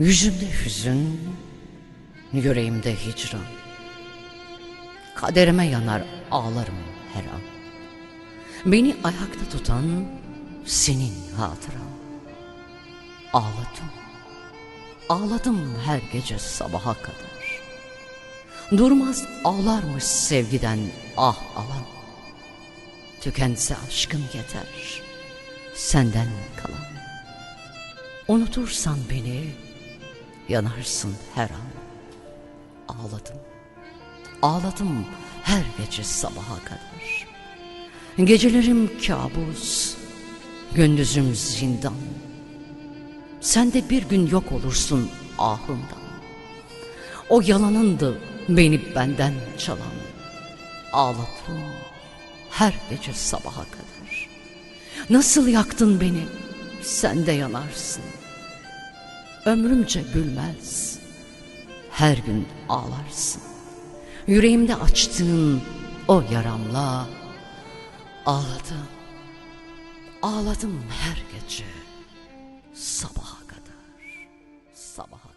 Yüzümde hüzün, yüreğimde hicran. Kaderime yanar ağlarım her an. Beni ayakta tutan senin hatıran. Ağladım, ağladım her gece sabaha kadar. Durmaz ağlarmış sevgiden ah alan. Tükense aşkın yeter, senden kalan. Unutursan beni, yanarsın her an. Ağladım, ağladım her gece sabaha kadar. Gecelerim kabus, gündüzüm zindan. Sen de bir gün yok olursun ahımdan. O yalanındı beni benden çalan. Ağladım her gece sabaha kadar. Nasıl yaktın beni, sen de yanarsın ömrümce gülmez. Her gün ağlarsın. Yüreğimde açtığın o yaramla ağladım. Ağladım her gece sabaha kadar. Sabaha